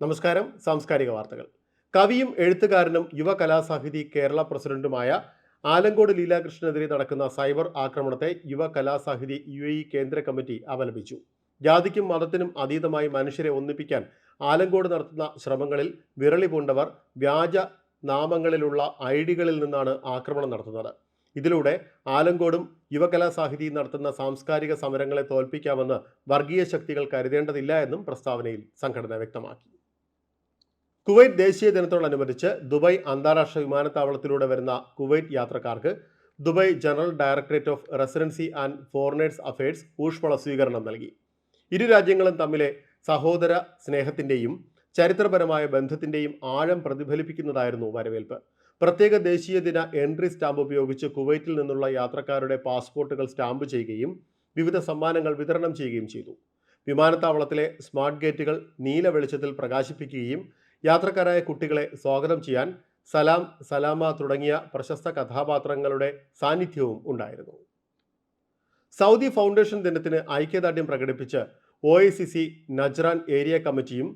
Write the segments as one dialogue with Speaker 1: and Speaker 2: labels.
Speaker 1: നമസ്കാരം. സാംസ്കാരിക വാർത്തകൾ. കവിയും എഴുത്തുകാരനും യുവ കലാസാഹിതി കേരള പ്രസിഡന്റുമായ ആലങ്കോട് ലീലാകൃഷ്ണനെതിരെ നടക്കുന്ന സൈബർ ആക്രമണത്തെ യുവ കലാസാഹിതി യു എ കേന്ദ്ര കമ്മിറ്റി അപലപിച്ചു. ജാതിക്കും മതത്തിനും അതീതമായി മനുഷ്യരെ ഒന്നിപ്പിക്കാൻ ആലങ്കോട് നടത്തുന്ന ശ്രമങ്ങളിൽ വിരളി പൂണ്ടവർ വ്യാജ നാമങ്ങളിലുള്ള ഐഡികളിൽ നിന്നാണ് ആക്രമണം നടത്തുന്നത്. ഇതിലൂടെ ആലങ്കോടും യുവകലാസാഹിതിയും നടത്തുന്ന സാംസ്കാരിക സമരങ്ങളെ തോൽപ്പിക്കാമെന്ന് വർഗീയ ശക്തികൾ കരുതേണ്ടതില്ല എന്നും പ്രസ്താവനയിൽ സംഘടന വ്യക്തമാക്കി. കുവൈറ്റ് ദേശീയ ദിനത്തോടനുബന്ധിച്ച് ദുബായ് അന്താരാഷ്ട്ര വിമാനത്താവളത്തിലൂടെ വരുന്ന കുവൈറ്റ് യാത്രക്കാർക്ക് Dubai general directorate of residency and foreigners affairs ഊഷ്മള സ്വീകരണം നൽകി. ഇരു രാജ്യങ്ങളും തമ്മിലെ സഹോദര സ്നേഹത്തിന്റെയും ചരിത്രപരമായ ബന്ധത്തിന്റെയും ആഴം പ്രതിഫലിപ്പിക്കുന്നതായിരുന്നു വരവേൽപ്പ്. പ്രത്യേക ദേശീയ ദിന എൻട്രി സ്റ്റാമ്പ് ഉപയോഗിച്ച് കുവൈറ്റിൽ നിന്നുള്ള യാത്രക്കാരുടെ പാസ്പോർട്ടുകൾ സ്റ്റാമ്പ് ചെയ്യുകയും വിവിധ സമ്മാനങ്ങൾ വിതരണം ചെയ്യുകയും ചെയ്തു. വിമാനത്താവളത്തിലെ സ്മാർട്ട് ഗേറ്റുകൾ നീല വെളിച്ചത്തിൽ പ്രകാശിപ്പിക്കുകയും യാത്രക്കാരായ കുട്ടികളെ സ്വാഗതം ചെയ്യാൻ സലാം സലാമ തുടങ്ങിയ പ്രശസ്ത കഥാപാത്രങ്ങളുടെ സാന്നിധ്യവും ഉണ്ടായിരുന്നു. സൗദി ഫൗണ്ടേഷൻ ദിനത്തിന് ഐക്യദാർഢ്യം പ്രകടിപ്പിച്ച് O I C C Najran area കമ്മിറ്റിയും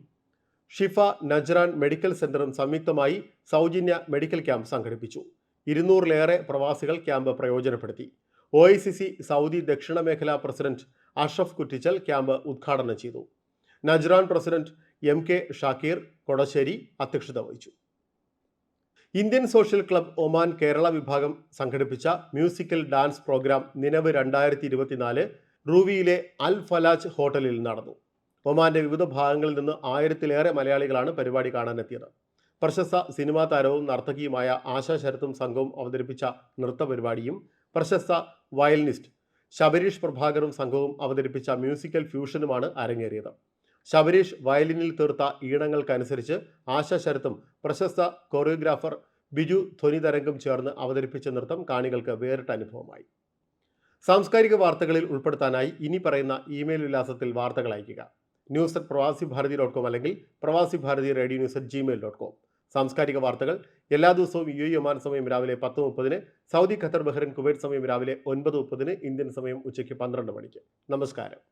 Speaker 1: ഷിഫ നജ്റാൻ മെഡിക്കൽ സെന്ററും സംയുക്തമായി സൗജന്യ മെഡിക്കൽ ക്യാമ്പ് സംഘടിപ്പിച്ചു. ഇരുന്നൂറിലേറെ പ്രവാസികൾ ക്യാമ്പ് പ്രയോജനപ്പെടുത്തി. O I C C Saudi ദക്ഷിണ മേഖലാ പ്രസിഡന്റ് അഷ്റഫ് കുറ്റിച്ചൽ ക്യാമ്പ് ഉദ്ഘാടനം ചെയ്തു. Najran president M K Shakir Kodassery അധ്യക്ഷത വഹിച്ചു. Indian social club Oman Kerala വിഭാഗം സംഘടിപ്പിച്ച മ്യൂസിക്കൽ ഡാൻസ് പ്രോഗ്രാം നിലവ് രണ്ടായിരത്തി ഇരുപത്തിനാല് റൂവിയിലെ അൽ ഫലാജ് ഹോട്ടലിൽ നടന്നു. ഒമാന്റെ വിവിധ ഭാഗങ്ങളിൽ നിന്ന് ആയിരത്തിലേറെ മലയാളികളാണ് പരിപാടി കാണാനെത്തിയത്. പ്രശസ്ത സിനിമാ താരവും നർത്തകിയുമായ ആശാ ശരത്തും സംഘവും അവതരിപ്പിച്ച നൃത്ത പരിപാടിയും പ്രശസ്ത വയലിനിസ്റ്റ് ശബരീഷ് പ്രഭാകറും സംഘവും അവതരിപ്പിച്ച മ്യൂസിക്കൽ ഫ്യൂഷനുമാണ് അരങ്ങേറിയത്. ശബരീഷ് വയലിനിൽ തീർത്ത ഈണങ്ങൾക്കനുസരിച്ച് ആശാ ശരത്തും പ്രശസ്ത കൊറിയോഗ്രാഫർ ബിജു ധ്വനിതരംഗം ചേർന്ന് അവതരിപ്പിച്ച നൃത്തം കാണികൾക്ക് വേറിട്ട അനുഭവമായി. സാംസ്കാരിക വാർത്തകളിൽ ഉൾപ്പെടുത്താനായി ഇനി പറയുന്ന ഇമെയിൽ വിലാസത്തിൽ വാർത്തകൾ അയയ്ക്കുക. ന്യൂസ് അറ്റ് പ്രവാസി ഭാരതി ഡോട്ട് കോം അല്ലെങ്കിൽ Pravasi Bharathi radio news at Gmail dot com. സാംസ്കാരിക വാർത്തകൾ എല്ലാ ദിവസവും യു ഒമാൻ സമയം രാവിലെ പത്ത് മുപ്പതിന് സൗദി ഖത്തർ ബഹ്റൈൻ കുവൈറ്റ് സമയം രാവിലെ ഒൻപത് മുപ്പതിന് ഇന്ത്യൻ സമയം ഉച്ചയ്ക്ക് പന്ത്രണ്ട് മണിക്ക്. നമസ്കാരം.